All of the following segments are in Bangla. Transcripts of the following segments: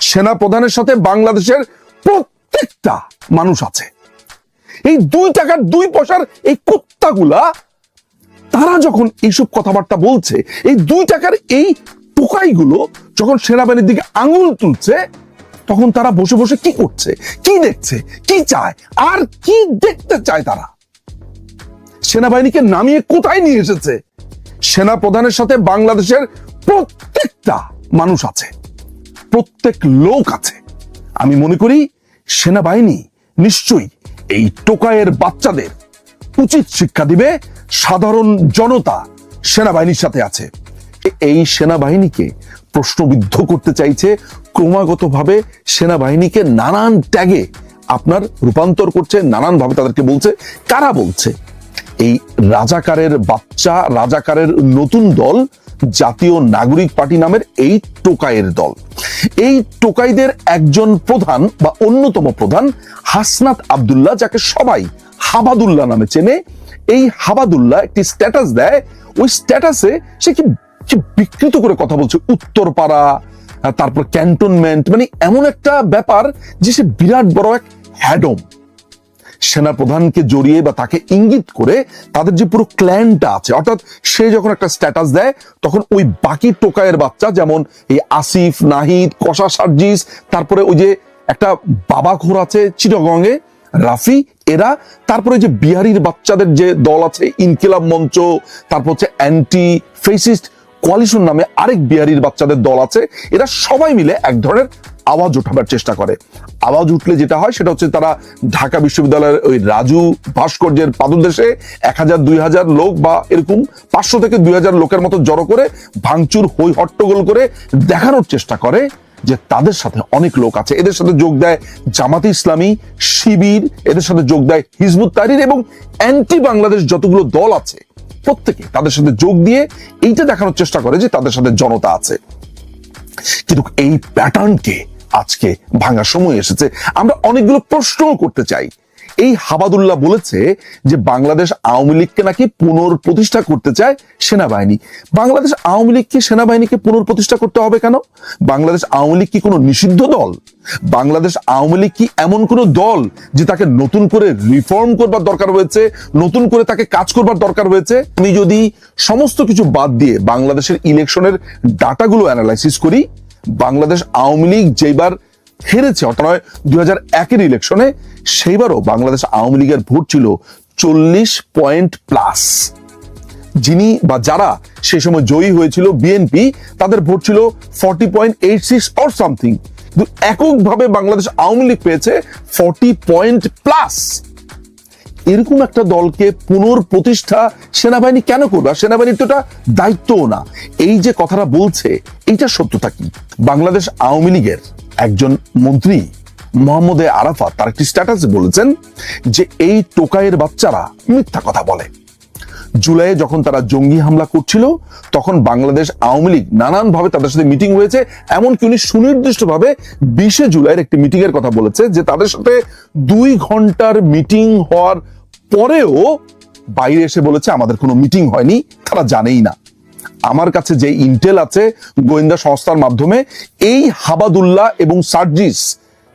সেনা প্রধানের সাথে বাংলাদেশের প্রত্যেকটা মানুষ আছে। এই দুই টাকার দুই পয়সার এই কুত্তাগুলা, তারা যখন এইসব কথাবার্তা বলছে, এই দুই টাকার এই টোকাইগুলো যখন সেনাবাহিনীর দিকে আঙুল তুলছে, তখন তারা বসে বসে কি করছে, কি দেখছে, কি চায়, আর কি দেখতে চায় তারা? সেনাবাহিনীকে নামিয়ে কোথায় নিয়ে এসেছে? সেনা প্রধানের সাথে বাংলাদেশের প্রত্যেকটা মানুষ আছে। প্রত্যেক লোক আছে। আমি মনে করি সেনাবাহিনী নিশ্চয়ই এই টোকায়ের বাচ্চাদের উচিত শিক্ষা দিবে। সাধারণ জনতা সেনাবাহিনীর সাথে আছে। এই সেনাবাহিনীকে প্রশ্নবিদ্ধ করতে চাইছে ক্রমাগতভাবে সেনাবাহিনীকে নানান ট্যাগে আপনার রূপান্তর করছে, নানানভাবে তাদেরকে বলছে। কারা বলছে? এই রাজাকারের বাচ্চা, রাজাকারের নতুন দল জাতীয় নাগরিক পার্টি নামের এই টোকায়ের দল। এই টোকাইদের একজন প্রধান বা অন্যতম প্রধান হাসনাত আবদুল্লাহ, যাকে সবাই হাবাদুল্লাহ নামে চেনে, এই হাবাদুল্লাহ একটি স্ট্যাটাস দেয়। ওই স্ট্যাটাসে সে কি বিকৃত করে কথা বলছে? উত্তরপাড়া, তারপর ক্যান্টনমেন্ট মানে এমন একটা ব্যাপার যে সে বিরাট বড় এক হ্যাডম সেনা প্রধানকে জড়িয়ে বা তাকে ইঙ্গিত করে তাদের যে পুরো ক্ল্যানটা আছে, অর্থাৎ সে যখন একটা স্ট্যাটাস দেয়, তখন ওই বাকি টোকায়ের বাচ্চা, যেমন এই আসিফ, নাহিদ, কষা সার্জিস, তারপরে ওই যে একটা বাবা ঘোর আছে চিটগঙ্গে রাফি, এরা, তারপরে যে বিহারির বাচ্চাদের যে দল আছে, ইনকিলাব মঞ্চ, তারপর হচ্ছে অ্যান্টি ফেসিস্ট কোয়ালিশন নামে আরেক বিহারির বাচ্চাদের দল আছে। এরা সবাই মিলে এক ধরনের আওয়াজ উঠাবার চেষ্টা করে। আওয়াজ উঠলে যেটা হয়, সেটা হচ্ছে তারা ঢাকা বিশ্ববিদ্যালয়ের ওই রাজু ভাস্কর্যের পাদদেশে এক হাজার, দুই হাজার লোক বা এরকম পাঁচশো থেকে দুই হাজার লোকের মতো জড়ো করে ভাঙচুর হই হট্টগোল করে দেখানোর চেষ্টা করে যে তাদের সাথে অনেক লোক আছে। এদের সাথে যোগ দেয় জামাতে ইসলামী, শিবির, এদের সাথে যোগ দেয় হিজবুত তাহরির এবং অ্যান্টি বাংলাদেশ যতগুলো দল আছে প্রত্যেকে তাদের সাথে যোগ দিয়ে এইটা দেখানোর চেষ্টা করে যে তাদের সাথে জনতা আছে। কিন্তু এই প্যাটার্নকে আজকে ভাঙার সময় এসেছে। আমরা অনেকগুলো প্রশ্নও করতে চাই। এই হাবাদুল্লাহ বলেছে যে বাংলাদেশ আওয়ামী লীগকে নাকি পুনর্প্রতিষ্ঠা করতে চায় সেনাবাহিনী। বাংলাদেশ আওয়ামী লীগকে সেনাবাহিনীকে পুনর্প্রতিষ্ঠা করতে হবে কেন? বাংলাদেশ আওয়ামী লীগ কি কোনো নিষিদ্ধ দল? বাংলাদেশ আওয়ামী লীগ কি এমন কোন দল যে তাকে নতুন করে রিফর্ম করবার দরকার হয়েছে, নতুন করে তাকে কাজ করবার দরকার হয়েছে? আমি যদি সমস্ত কিছু বাদ দিয়ে বাংলাদেশের ইলেকশনের ডাটাগুলো অ্যানালাইসিস করি, বাংলাদেশ আওয়ামী লীগ যেবার হেরেছে। অর্থাৎ দুই হাজার একের ইলেকশনে সেইবারও বাংলাদেশ আওয়ামী লীগের ভোট ছিল চল্লিশ পয়েন্ট প্লাস যিনি বা যারা সে সময় জয়ী হয়েছিল বিএনপি তাদের ভোট ছিল forty point eight six or something কিন্তু এককভাবে বাংলাদেশ আওয়ামী লীগ পেয়েছে ফর্টি পয়েন্ট প্লাস এরকম একটা দলকে পুনর্প্রতিষ্ঠা সেনাবাহিনী কেন করবে? আর সেনাবাহিনীর তো এটা দায়িত্বও না। এই যে কথাটা বলছে, এইটা সত্যতা কি? বাংলাদেশ আওয়ামী লীগের একজন মন্ত্রী, মোহাম্মদ আরাফাত, তার একটি স্ট্যাটাসে বলেছেন যে এই টোকাইয়ের বাচ্চারা মিথ্যা কথা বলে। জুলাইয়ে যখন তারা জঙ্গি হামলা করছিল, তখন বাংলাদেশ আওয়ামী লীগ নানানভাবে তাদের সাথে মিটিং হয়েছে, এমনকি উনি সুনির্দিষ্টভাবে বিশে জুলাইয়ের একটি মিটিং এর কথা বলেছে যে তাদের সাথে দুই ঘণ্টার মিটিং হওয়ার পরেও বাইরে এসে বলেছে, আমাদের কোনো মিটিং হয়নি, তারা জানেই না। আমার কাছে যে ইন্টেল আছে গোয়েন্দা সংস্থার মাধ্যমে, এই হাবাদুল্লাহ এবং সার্জিস,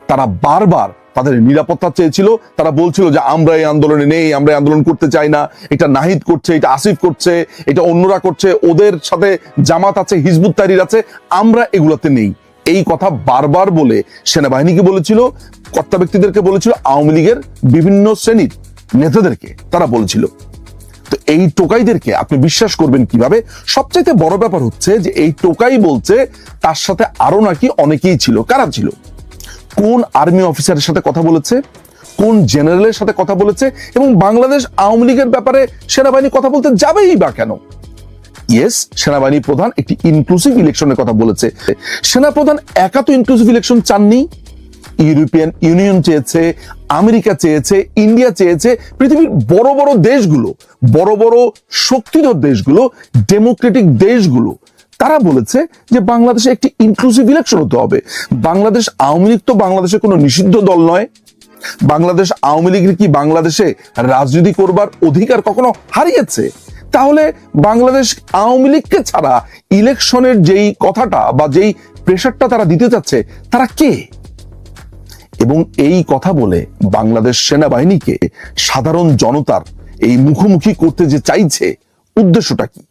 তারা বারবার তাদের নিরাপত্তা চেয়েছিল। তারা বলছিল যে, আমরা এই আন্দোলনে নেই, আমরা আন্দোলন করতে চাই না। এটা নাহিদ করছে, এটা আসিফ করছে, এটা অন্যরা করছে, ওদের সাথে জামাত আছে, হিজবুত তারির আছে, আমরা এগুলোতে নেই। এই কথা বারবার বলে সেনাবাহিনীকে বলেছিল, কর্তা ব্যক্তিদেরকে বলেছিল, আওয়ামী লীগের বিভিন্ন শ্রেণির নেতাদেরকে তারা বলেছিল। তো এই টোকাইদেরকে আপনি বিশ্বাস করবেন কীভাবে? সবচাইতে বড় ব্যাপার হচ্ছে যে এই টোকাই বলছে তার সাথে আরও নাকি অনেকেই ছিল। কারা ছিল? কোন আর্মি অফিসারের সাথে কথা বলেছে? কোন জেনারেলের সাথে কথা বলেছে? এবং বাংলাদেশ আওয়ামী লীগের ব্যাপারে সেনাবাহিনী কথা বলতে যাবেই বা কেন? ইয়েস, সেনাবাহিনী প্রধান একটি ইনক্লুসিভ ইলেকশনের কথা বলেছে। সেনা প্রধান একা তো ইনক্লুসিভ ইলেকশন চাননি। ইউরোপিয়ান ইউনিয়ন চেয়েছে, আমেরিকা চেয়েছে, ইন্ডিয়া চেয়েছে, পৃথিবীর বড় বড় দেশগুলো, বড় বড় শক্তিধর দেশগুলো, ডেমোক্রেটিক দেশগুলো, তারা বলেছে যে বাংলাদেশে একটি ইনক্লুসিভ ইলেকশন হতে হবে। বাংলাদেশ আওয়ামী লীগ তো বাংলাদেশে কোনো নিষিদ্ধ দল নয়। বাংলাদেশ আওয়ামী লীগের কি বাংলাদেশে রাজনীতি করবার অধিকার কখনো হারিয়েছে? তাহলে বাংলাদেশ আওয়ামী লীগকে ছাড়া ইলেকশনের যেই কথাটা বা যেই প্রেশারটা তারা দিতে চাচ্ছে, তারা কে? এবং এই কথা বলে বাংলাদেশ সেনাবাহিনীকে সাধারণ জনতার এই মুখোমুখি করতে যে চাইছে, উদ্দেশ্যটা কি?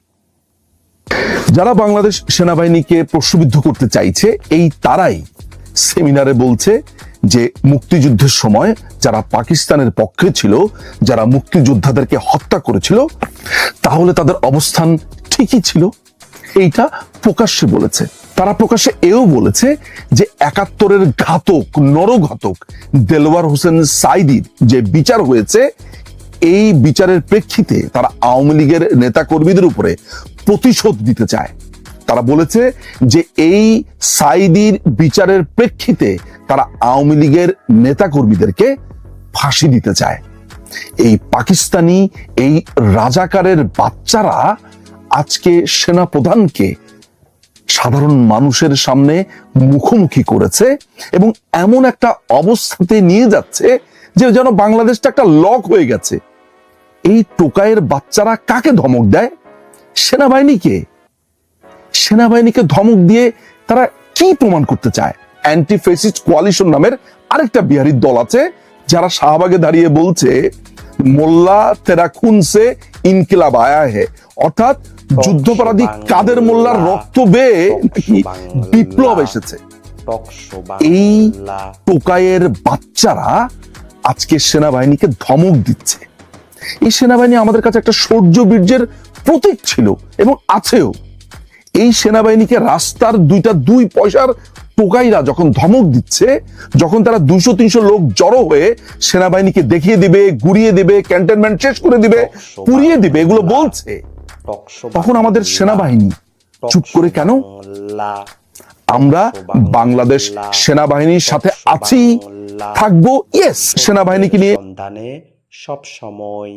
যারা বাংলাদেশ সেনাবাহিনীকে প্রশ্নবিদ্ধ করতে চাইছে, এই তারাই সেমিনারে বলছে যে মুক্তিযুদ্ধের সময় যারা পাকিস্তানের পক্ষে ছিল, যারা মুক্তিযোদ্ধাদেরকে হত্যা করেছিল, তাহলে তাদের অবস্থান ঠিকই ছিল। এইটা প্রকাশ্যে বলেছে। তারা প্রকাশ্যে এও বলেছে যে একাত্তরের ঘাতক, নরঘাতক দেলওয়ার হোসেন সাইদির যে বিচার হয়েছে, এই বিচারের প্রেক্ষিতে তারা আওয়ামী লীগের নেতা কর্মীদের উপরে প্রতিশোধ দিতে চায়। তারা বলেছে যে এই সাইদির বিচারের প্রেক্ষিতে তারা আওয়ামী লীগের নেতা কর্মীদেরকে ফাঁসি দিতে চায়। এই পাকিস্তানি, এই রাজাকারের বাচ্চারা আজকে সেনা প্রধানকে সাধারণ মানুষের সামনে মুখোমুখি করেছে এবং এমন একটা অবস্থাতে নিয়ে যাচ্ছে যে যেন বাংলাদেশটা একটা লক হয়ে গেছে। এই টোকাইয়ের বাচ্চারা কাকে ধমক দেয়? সেনাবাহিনীকে সেনাবাহিনীকে ধমক দিয়ে তারা কি প্রমাণ করতে চায়? অ্যান্টি ফেসিস্ট কোয়ালিশন নামের আরেকটা বিহারির দল আছে, যারা শাহবাগে দাঁড়িয়ে বলছে মোল্লা তেরা খুন ইনকিলাব আয়া হে। অর্থাৎ যুদ্ধপরাধী কাদের মোল্লার রক্ত বেয়ে নাকি বিপ্লব এসেছে। এই বাংলা। টোকাইয়ের বাচ্চারা আজকে সেনাবাহিনীকে ধমক দিচ্ছে। এই সেনাবাহিনী আমাদের কাছে একটা শৌর্য বীর্যের প্রতীক ছিল এবং আছেও। এই সেনাবাহিনীকে রাস্তার দুইটা দুই পয়সার টোকাইরা যখন ধমক দিচ্ছে যখন তারা দুশো তিনশো লোক জড়ো হয়ে সেনাবাহিনীকে দেখিয়ে দিবে গুড়িয়ে দিবে ক্যান্টনমেন্ট শেষ করে দিবে পুড়িয়ে দিবে এগুলো বলছে। তখন আমাদের সেনাবাহিনী চুপ করে কেন? আমরা বাংলাদেশ সেনাবাহিনীর সাথে আছি থাকব ইয়েস সেনাবাহিনীকে নিয়ে সব সময়।